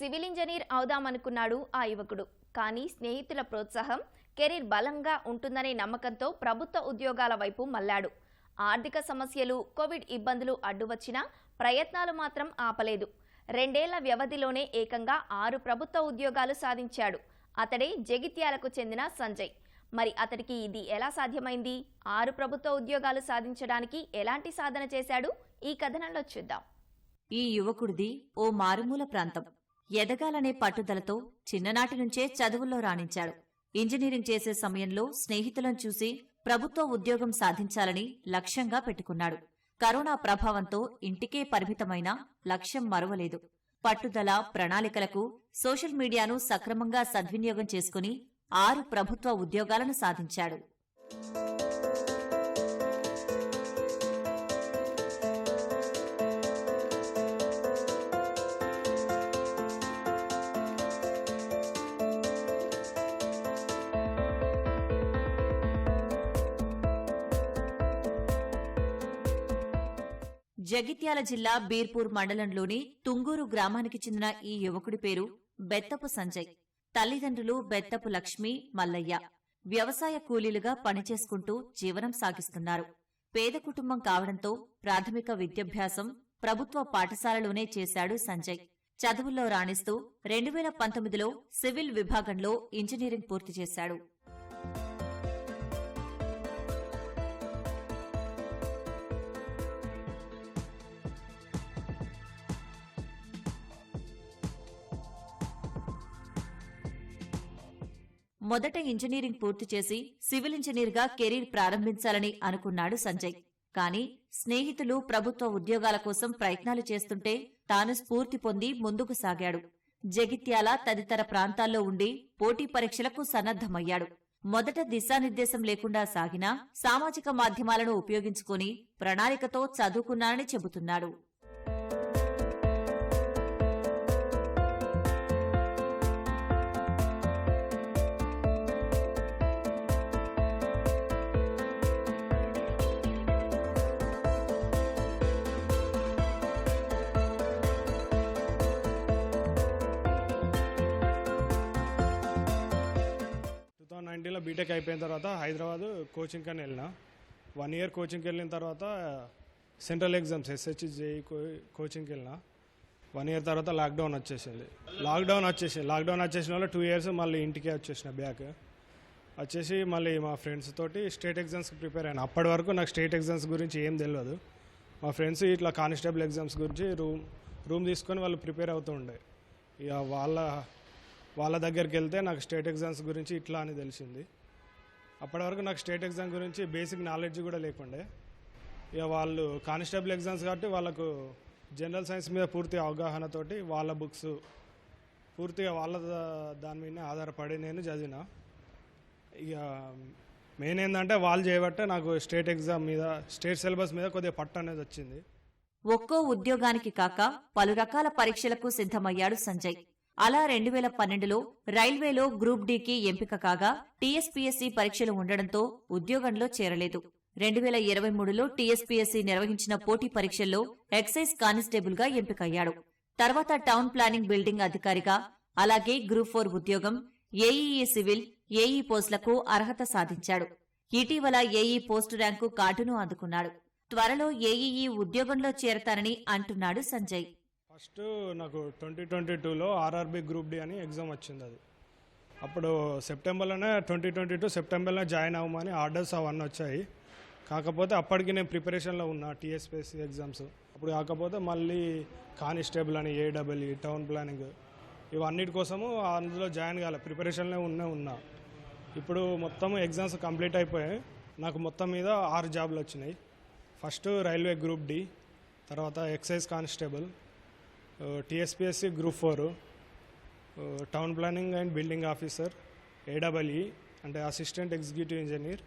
Civil engineer అవుదామనుకున్నాడు ఆ యువకుడు. కానీ స్నేహితుల ప్రోత్సాహం కెరీర్ బలంగా ఉంటుందనే నమ్మకంతో ప్రభుత్వ ఉద్యోగాల వైపు మల్లాడు ఆర్థిక సమస్యలు కోవిడ్ ఇబ్బందులు అడ్డువచ్చినా ప్రయత్నాలు మాత్రం ఆపలేదు. రెండేళ్ళ వ్యవధిలోనే ఏకంగా ఆరు ప్రభుత్వ ఉద్యోగాలు సాధించాడు. అతడే జగిత్యాలకు చెందిన సంజయ్. మరి అతడికి ఇది ఎలా సాధ్యమైంది? ఆరు ప్రభుత్వ ఉద్యోగాలు సాధించడానికి ఎలాంటి సాధన చేశాడు? ఈ కథనంలో చూద్దాం. ఈ యువకుడిది ఓ మారుమూల ప్రాంతం. ఎదగాలనే పట్టుదలతో చిన్ననాటి నుంచే చదువుల్లో రాణించాడు. ఇంజనీరింగ్ చేసే సమయంలో స్నేహితులను చూసి ప్రభుత్వ ఉద్యోగం సాధించాలని లక్ష్యంగా పెట్టుకున్నాడు. కరోనా ప్రభావంతో ఇంటికే పరిమితమైన లక్ష్యం మరవలేదు. పట్టుదల ప్రణాళికలకు సోషల్ మీడియాను సక్రమంగా సద్వినియోగం చేసుకుని ఆరు ప్రభుత్వ ఉద్యోగాలను సాధించాడు. జగిత్యాల జిల్లా బీర్పూర్ మండలంలోని తుంగూరు గ్రామానికి చెందిన ఈ యువకుడి పేరు బెత్తపు సంజయ్. తల్లిదండ్రులు బెత్తపు లక్ష్మి మల్లయ్య. వ్యవసాయ కూలీలుగా పనిచేసుకుంటూ జీవనం సాగిస్తున్నారు. పేద కుటుంబం కావడంతో ప్రాథమిక విద్యాభ్యాసం ప్రభుత్వ పాఠశాలలోనే చేశాడు సంజయ్. చదువుల్లో రాణిస్తూ రెండు వేల పంతొమ్మిదిలో సివిల్ విభాగంలో ఇంజనీరింగ్ పూర్తి చేశాడు. మొదట ఇంజనీరింగ్ పూర్తి చేసి సివిల్ ఇంజనీర్గా కెరీర్ ప్రారంభించాలని అనుకున్నాడు సంజయ్. కానీ స్నేహితులు ప్రభుత్వ ఉద్యోగాల కోసం ప్రయత్నాలు చేస్తుంటే తాను స్ఫూర్తి పొంది ముందుకు సాగాడు. జగిత్యాల తదితర ప్రాంతాల్లో ఉండి పోటీ పరీక్షలకు సన్నద్ధమయ్యాడు. మొదట దిశానిర్దేశం లేకుండా సాగినా సామాజిక మాధ్యమాలను ఉపయోగించుకుని ప్రణాళికతో చదువుకున్నానని చెబుతున్నాడు. థౌజండ్ బీటెక్ అయిపోయిన తర్వాత హైదరాబాద్ కోచింగ్ అని వెళ్ళిన. వన్ ఇయర్ కోచింగ్కి వెళ్ళిన తర్వాత సెంట్రల్ ఎగ్జామ్స్ ఎస్హెచ్ జేఈ కోచింగ్కి వెళ్ళిన. వన్ ఇయర్ తర్వాత లాక్డౌన్ వచ్చేసింది. లాక్డౌన్ వచ్చేసింది లాక్డౌన్ వచ్చేసిన వల్ల టూ ఇయర్స్ మళ్ళీ ఇంటికే వచ్చేసిన బ్యాక్ వచ్చేసి మళ్ళీ మా ఫ్రెండ్స్ తోటి స్టేట్ ఎగ్జామ్స్కి ప్రిపేర్ అయినా. అప్పటి వరకు నాకు స్టేట్ ఎగ్జామ్స్ గురించి ఏం తెలియదు మా ఫ్రెండ్స్ ఇట్లా కానిస్టేబుల్ ఎగ్జామ్స్ గురించి రూమ్ రూమ్ తీసుకొని వాళ్ళు ప్రిపేర్ అవుతూ ఉండే. ఇక వాళ్ళ వాళ్ళ దగ్గరికి వెళ్తే నాకు స్టేట్ ఎగ్జామ్స్ గురించి ఇట్లా అని తెలిసింది. అప్పటి వరకు నాకు స్టేట్ ఎగ్జామ్ గురించి బేసిక్ నాలెడ్జ్ కూడా లేకుండే. ఇక వాళ్ళు కానిస్టేబుల్ ఎగ్జామ్స్ కాబట్టి వాళ్ళకు జనరల్ సైన్స్ మీద పూర్తి అవగాహనతోటి వాళ్ళ బుక్స్ పూర్తిగా వాళ్ళ దాని మీద ఆధారపడి నేను చదివిన. ఇక మెయిన్ ఏంటంటే వాళ్ళు చేయబట్టే నాకు స్టేట్ ఎగ్జామ్ మీద స్టేట్ సిలబస్ మీద కొద్దిగా పట్టు అనేది వచ్చింది. ఒక్కో ఉద్యోగానికి కాక పలు రకాల పరీక్షలకు సిద్ధమయ్యాడు సంజయ్. అలా రెండు వేల పన్నెండులో రైల్వేలో గ్రూప్ డీకి ఎంపిక కాగా టీఎస్పీఎస్సీ పరీక్షలు ఉండడంతో ఉద్యోగంలో చేరలేదు. రెండు వేల ఇరవై మూడులో టీఎస్పీఎస్సీ నిర్వహించిన పోటీ పరీక్షల్లో ఎక్సైజ్ కానిస్టేబుల్గా ఎంపికయ్యాడు. తర్వాత టౌన్ ప్లానింగ్ బిల్డింగ్ అధికారిగా అలాగే గ్రూప్ ఫోర్ ఉద్యోగం ఏఈఈ సివిల్ ఏఈ పోస్టులకు అర్హత సాధించాడు. ఇటీవల ఏఈ పోస్టు ర్యాంకు కార్డును అందుకున్నాడు త్వరలో ఏఈఈ ఉద్యోగంలో చేరతానని అంటున్నాడు సంజయ్. ఫస్ట్ నాకు ట్వంటీ ట్వంటీ టూలో ఆర్ఆర్బి గ్రూప్ డి అని ఎగ్జామ్ వచ్చింది అది. అప్పుడు సెప్టెంబర్లోనే ట్వంటీ ట్వంటీ టూ సెప్టెంబర్లో జాయిన్ అవ్వమని ఆర్డర్స్ అవన్నీ వచ్చాయి. కాకపోతే అప్పటికి నేను ప్రిపరేషన్లో ఉన్నా టీఎస్పీఎస్సీ ఎగ్జామ్స్. అప్పుడు కాకపోతే మళ్ళీ కానిస్టేబుల్ అని ఏడబ్ల్యూ టౌన్ ప్లానింగ్ ఇవన్నిటి కోసము అందులో జాయిన్ కాలే ప్రిపరేషన్లో ఉన్నే ఉన్నా. ఇప్పుడు మొత్తం ఎగ్జామ్స్ కంప్లీట్ అయిపోయాయి. నాకు మొత్తం మీద ఆరు జాబ్లు వచ్చినాయి. ఫస్ట్ రైల్వే గ్రూప్ డి తర్వాత excise constable TSPSC group four town planning and building officer AWE అంటే assistant executive engineer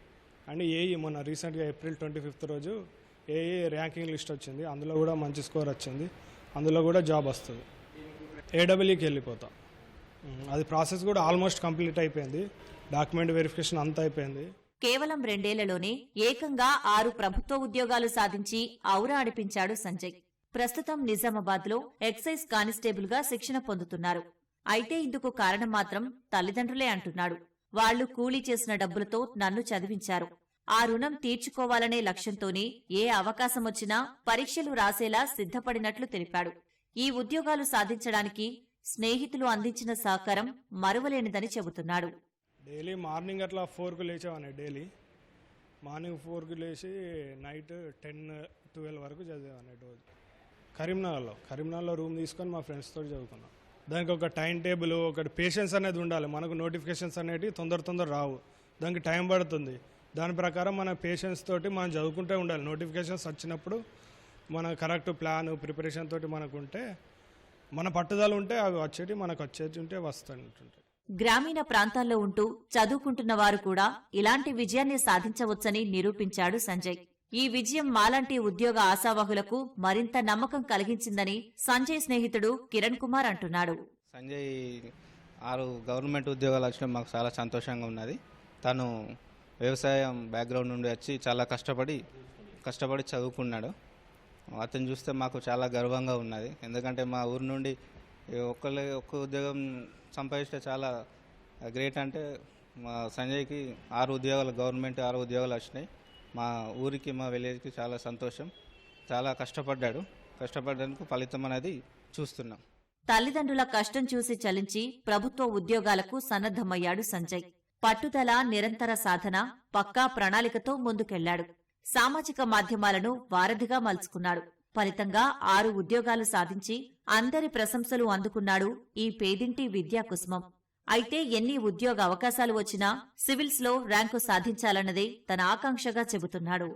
and AE మొన్న రీసెంట్గా ఏప్రిల్ ట్వంటీ ఫిఫ్త్ రోజు ఏఈ ర్యాంకింగ్ లిస్ట్ వచ్చింది. అందులో కూడా మంచి స్కోర్ వచ్చింది. అందులో కూడా జాబ్ వస్తుంది. ఏడబ్ల్యూకి వెళ్ళిపోతా. అది ప్రాసెస్ కూడా ఆల్మోస్ట్ కంప్లీట్ అయిపోయింది. డాక్యుమెంట్ వెరిఫికేషన్ అంతా అయిపోయింది. కేవలం రెండేళ్ళలోనే ఏకంగా ఆరు ప్రభుత్వ ఉద్యోగాలు సాధించి ఔరా అడిపించాడు సంజయ్. ప్రస్తుతం నిజామాబాద్లో ఎక్సైజ్ కానిస్టేబుల్గా శిక్షణ పొందుతున్నారు. అయితే ఇందుకు కారణం మాత్రం తల్లిదండ్రులే అంటున్నాడు. వాళ్ళు కూలీ చేసిన డబ్బులతో నన్ను చదివించారు. ఆ రుణం తీర్చుకోవాలనే లక్ష్యంతోనే ఏ అవకాశం వచ్చినా పరీక్షలు రాసేలా సిద్ధపడినట్లు తెలిపాడు. ఈ ఉద్యోగాలు సాధించడానికి స్నేహితులు అందించిన సహకారం మరువలేనిదని చెబుతున్నాడు. డైలీ మార్నింగ్ అట్లా ఫోర్కు లేచేవాడిని డైలీ. మార్నింగ్ ఫోర్కి లేచి నైట్ టెన్ ట్వెల్వ్ వరకు చదివేవాడిని రోజు. కరీంనగర్లో. కరీంనగర్లో రూమ్ తీసుకొని మా ఫ్రెండ్స్తో చదువుకున్నాం. దానికి ఒక టైం టేబుల్ ఒకటి పేషెన్స్ అనేది ఉండాలి. మనకు నోటిఫికేషన్స్ అనేవి తొందర తొందర రావు. దానికి టైం పడుతుంది. దాని ప్రకారం మన పేషెన్స్ తోటి మనం చదువుకుంటూ ఉండాలి. నోటిఫికేషన్స్ వచ్చినప్పుడు మన కరెక్ట్ ప్లాన్ ప్రిపరేషన్ తోటి మనకు ఉంటే మన పట్టుదల ఉంటే అవి వచ్చేటి మనకు వచ్చేటి ఉంటే వస్తుంటుంటాయి గ్రామీణ ప్రాంతాల్లో ఉంటూ చదువుకుంటున్న వారు కూడా ఇలాంటి విజయాన్ని సాధించవచ్చని నిరూపించాడు సంజయ్. ఈ విజయం మాలాంటి ఉద్యోగ ఆశావాహులకు మరింత నమ్మకం కలిగించిందని సంజయ్ స్నేహితుడు కిరణ్ కుమార్ అంటున్నాడు. సంజయ్ ఆరు గవర్నమెంట్ ఉద్యోగాలు వచ్చిన మాకు చాలా సంతోషంగా ఉన్నది. తను వ్యవసాయం బ్యాక్గ్రౌండ్ నుండి వచ్చి చాలా కష్టపడి కష్టపడి చదువుకున్నాడు. అతను చూస్తే మాకు చాలా గర్వంగా ఉన్నది. ఎందుకంటే మా ఊరు నుండి ఒక్కళ్ళే ఒక్క ఉద్యోగం సంపాదిస్తే చాలా గ్రేట్ అంటే మా సంజయ్కి ఆరు ఉద్యోగాలు గవర్నమెంట్ ఆరు ఉద్యోగాలు వచ్చినాయి. మా ఊరికి మా విలేజ్కి చాలా సంతోషం. చాలా కష్టపడ్డాడు. కష్టపడడానికి ఫలితం అనేది చూస్తున్నాం. తల్లిదండ్రుల కష్టం చూసి చలించి ప్రభుత్వ ఉద్యోగాలకు సన్నద్ధమయ్యాడు సంజయ్. పట్టుదల నిరంతర సాధన పక్కా ప్రణాళికతో ముందుకెళ్ళాడు. సామాజిక మాధ్యమాలను వారధిగా మలుచుకున్నాడు. ఫలితంగా ఆరు ఉద్యోగాలు సాధించి అందరి ప్రశంసలు అందుకున్నాడు ఈ పేదింటి విద్యాకుసుమం. అయితే ఎన్ని ఉద్యోగ అవకాశాలు వచ్చినా సివిల్స్లో ర్యాంకు సాధించాలన్నదే తన ఆకాంక్షగా చెబుతున్నాడు.